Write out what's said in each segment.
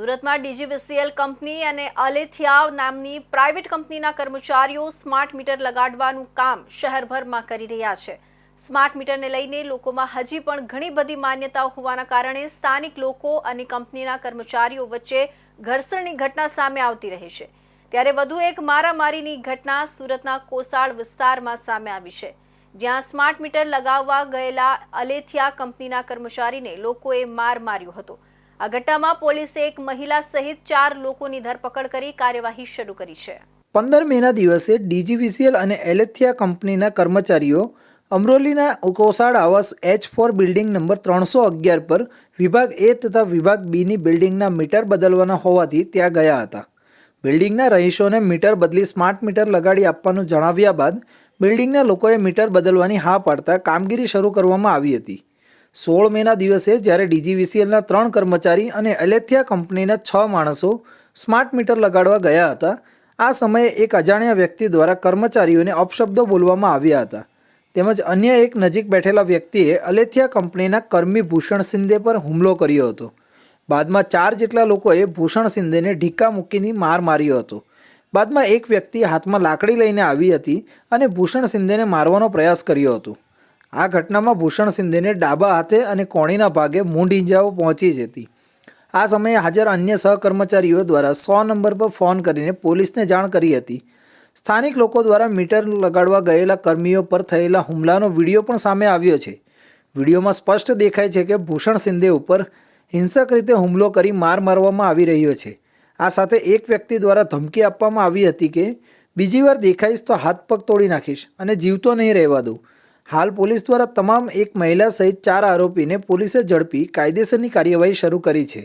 સુરતમાં DGVCL company અને અલેથિયા નામની પ્રાઇવેટ કંપનીના કર્મચારીઓ સ્માર્ટ મીટર લગાડવાનું કામ શહેરભરમાં કરી રહ્યા છે. સ્માર્ટ મીટરને લઈને લોકોમાં હજી પણ ઘણી બધી માન્યતાઓ હોવાના કારણે સ્થાનિક લોકો અને કંપનીના કર્મચારીઓ વચ્ચે ઘર્ષણની ઘટના સામે આવતી રહી છે. ત્યારે વધુ એક મારામારીની ઘટના સુરતના કોસાળ વિસ્તારમાં સામે આવી છે. જ્યાં સ્માર્ટ મીટર લગાવવા ગયેલા અલેથિયા કંપનીના કર્મચારીને લોકોએ માર માર્યો હતો. આ ઘટનામાં પોલીસે એક મહિલા સહિત ચાર લોકોની ધરપકડ કરી કાર્યવાહી શરૂ કરી છે. પંદર મેના દિવસે ડીજીવીસીએલ અને એલેથિયા કંપનીના કર્મચારીઓ અમરોલીના કોસાડ આવાસ એચ ફોર બિલ્ડિંગ નંબર ત્રણસો અગિયાર પર વિભાગ એ તથા વિભાગ બીની બિલ્ડિંગના મીટર બદલવાના હોવાથી ત્યાં ગયા હતા. બિલ્ડિંગના રહીશોને મીટર બદલી સ્માર્ટ મીટર લગાડી આપવાનું જણાવ્યા બાદ બિલ્ડિંગના લોકોએ મીટર બદલવાની હા પાડતા કામગીરી શરૂ કરવામાં આવી હતી. સોળ મેના દિવસે જ્યારે ડીજીવીસીએલના ત્રણ કર્મચારી અને અલેથિયા કંપનીના છ માણસો સ્માર્ટ મીટર લગાડવા ગયા હતા, આ સમયે એક અજાણ્યા વ્યક્તિ દ્વારા કર્મચારીઓને અપશબ્દો બોલવામાં આવ્યા હતા. તેમજ અન્ય એક નજીક બેઠેલા વ્યક્તિએ અલેથિયા કંપનીના કર્મી ભૂષણ શિંદે પર હુમલો કર્યો હતો. બાદમાં ચાર જેટલા લોકોએ ભૂષણ શિંદેને ઢીકા મૂકીને માર માર્યો હતો. બાદમાં એક વ્યક્તિ હાથમાં લાકડી લઈને આવી હતી અને ભૂષણ શિંદેને મારવાનો પ્રયાસ કર્યો હતો. આ ઘટનામાં ભૂષણ શિંદેને ડાબા હાથે અને કોણીના ભાગે મૂંઢ ઇજાઓ પહોંચી જ હતી આ સમયે હાજર અન્ય સહકર્મચારીઓ દ્વારા સો નંબર પર ફોન કરીને પોલીસને જાણ કરી હતી. સ્થાનિક લોકો દ્વારા મીટર લગાડવા ગયેલા કર્મીઓ પર થયેલા હુમલાનો વીડિયો પણ સામે આવ્યો છે. વિડીયોમાં સ્પષ્ટ દેખાય છે કે ભૂષણ શિંદે ઉપર હિંસક રીતે હુમલો કરી માર મારવામાં આવી રહ્યો છે. આ સાથે એક વ્યક્તિ દ્વારા ધમકી આપવામાં આવી હતી કે, બીજી વાર દેખાઈશ તો હાથ પગ તોડી નાખીશ અને જીવતો નહીં રહેવા દઉં. હાલ પોલીસ દ્વારા તમામ એક મહિલા સહિત ચાર આરોપીને પોલીસે ઝડપી કાયદેસરની કાર્યવાહી શરૂ કરી છે.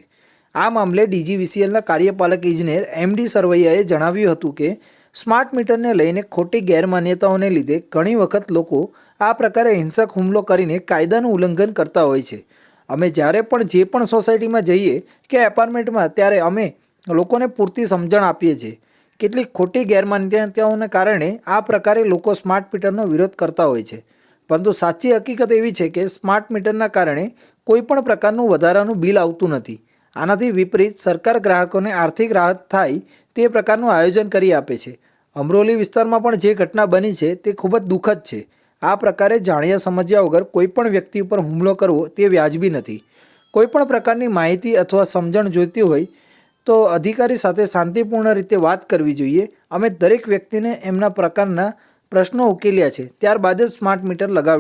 આ મામલે ડીજીવીસીએલના કાર્યપાલક ઇજનેર એમડી સરવૈયાએ જણાવ્યું હતું કે, સ્માર્ટ મીટરને લઈને ખોટી ગેરમાન્યતાઓને લીધે ઘણી વખત લોકો આ પ્રકારે હિંસક હુમલો કરીને કાયદાનું ઉલ્લંઘન કરતા હોય છે. અમે જ્યારે પણ જે પણ સોસાયટીમાં જઈએ કે એપાર્ટમેન્ટમાં, ત્યારે અમે લોકોને પૂરતી સમજણ આપીએ છીએ. કેટલીક ખોટી ગેરમાન્યતાઓને કારણે આ પ્રકારે લોકો સ્માર્ટ મીટરનો વિરોધ કરતા હોય છે. પરંતુ સાચી હકીકત એવી છે કે સ્માર્ટ મીટરના કારણે કોઈ પણ પ્રકારનું વધારાનું બિલ આવતું નથી. આનાથી વિપરીત સરકાર ગ્રાહકોને આર્થિક રાહત થાય તે પ્રકારનું આયોજન કરી આપે છે. અમરોલી વિસ્તારમાં પણ જે ઘટના બની છે તે ખૂબ જ દુઃખદ છે. આ પ્રકારે જાણ્યા સમજ્યા વગર કોઈ પણ વ્યક્તિ ઉપર હુમલો કરવો તે વ્યાજબી નથી. કોઈ પણ પ્રકારની માહિતી અથવા સમજણ જોઈતી હોય તો અધિકારી સાથે શાંતિપૂર્ણ રીતે વાત કરવી જોઈએ. અમે દરેક વ્યક્તિને એમના પ્રકારના પ્રશ્નો ઉકેલ્યા છે. ત્યારબાદ જ સ્માર્ટ મીટર લગાવી